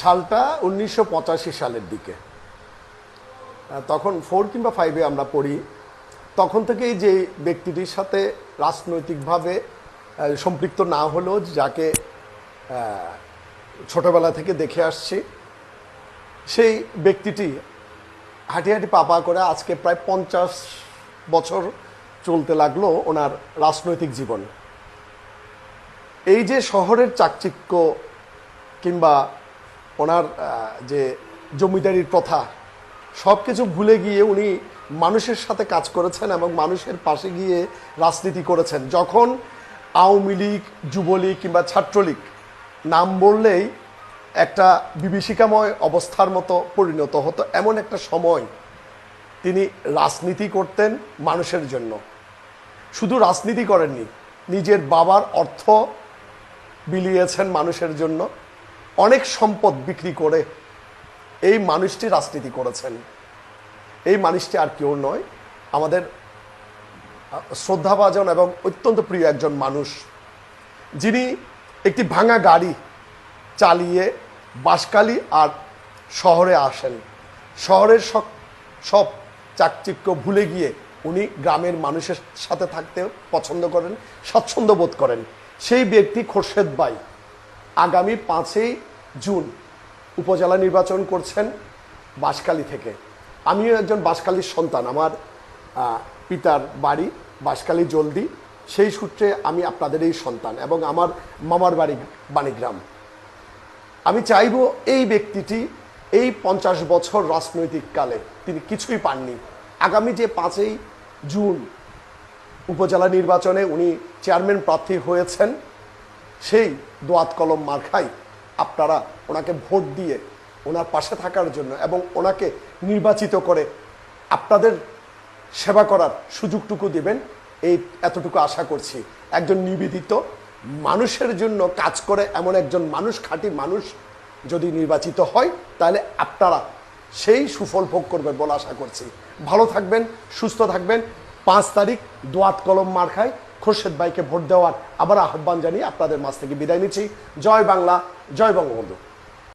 সালটা উনিশশো পঁচাশি সালের দিকে। তখন ফোর কিংবা ফাইভে আমরা পড়ি। তখন থেকেই যে ব্যক্তিটির সাথে রাজনৈতিকভাবে সম্পৃক্ত না হলেও যাকে ছোটবেলা থেকে দেখে আসছি, সেই ব্যক্তিটি হাঁটি হাঁটি পাপা করে আজকে প্রায় পঞ্চাশ বছর চলতে লাগল ওনার রাজনৈতিক জীবন। এই যে শহরের চাকচিক্য কিংবা ওনার যে জমিদারির প্রথা, সব কিছু ভুলে গিয়ে উনি মানুষের সাথে কাজ করেছেন এবং মানুষের পাশে গিয়ে রাজনীতি করেছেন। যখন আওয়ামী লীগ, যুবলীগ কিংবা ছাত্রলীগ নাম বললেই একটা বিভীষিকাময় অবস্থার মতো পরিণত হতো, এমন একটা সময় তিনি রাজনীতি করতেন মানুষের জন্য। শুধু রাজনীতি করেননি, নিজের বাবার অর্থ বিলিয়েছেন মানুষের জন্য। অনেক সম্পদ বিক্রি করে এই মানুষটি রাজনীতি করেছেন। এই মানুষটি আর কেউ নয়, আমাদের শ্রদ্ধাভাজন এবং অত্যন্ত প্রিয় একজন মানুষ। যিনি একটি ভাঙা গাড়ি চালিয়ে বাঁশকালী আর শহরে আসেন। শহরের সব সব চাকচিক্য ভুলে গিয়ে উনি গ্রামের মানুষের সাথে থাকতে পছন্দ করেন, স্বাচ্ছন্দ্য বোধ করেন। সেই ব্যক্তি খোরশেদ বাই আগামী পাঁচই জুন উপজেলা নির্বাচন করছেন বাঁশখালী থেকে। আমিও একজন বাঁশখালীর সন্তান, আমার পিতার বাড়ি বাঁশখালী জলদি। সেই সূত্রে আমি আপনাদের এই সন্তান এবং আমার মামার বাড়ি বাণীগ্রাম। আমি চাইব এই ব্যক্তিটি এই পঞ্চাশ বছর রাজনৈতিক কালে তিনি কিছুই পাননি। আগামী যে পাঁচই জুন উপজেলা নির্বাচনে উনি চেয়ারম্যান প্রার্থী হয়েছেন সেই দোয়াত কলম মার্খাই আপনারা ওনাকে ভোট দিয়ে ওনার পাশে থাকার জন্য এবং ওনাকে নির্বাচিত করে আপনাদের সেবা করার সুযোগটুকু দিবেন, এই এতটুকু আশা করছি। একজন নিবেদিত মানুষের জন্য কাজ করে এমন একজন মানুষ, খাঁটি মানুষ যদি নির্বাচিত হয়, তাহলে আপনারা সেই সুফল ভোগ করবেন বলে আশা করছি। ভালো থাকবেন, সুস্থ থাকবেন। পাঁচ তারিখ দোয়াত কলম মার্খায় খোরশেদ ভাইকে ভোট দেওয়ার আবার আহ্বান জানিয়ে আপনাদের মাছ থেকে বিদায় নিচ্ছি। জয় বাংলা, জয় বঙ্গবন্ধু।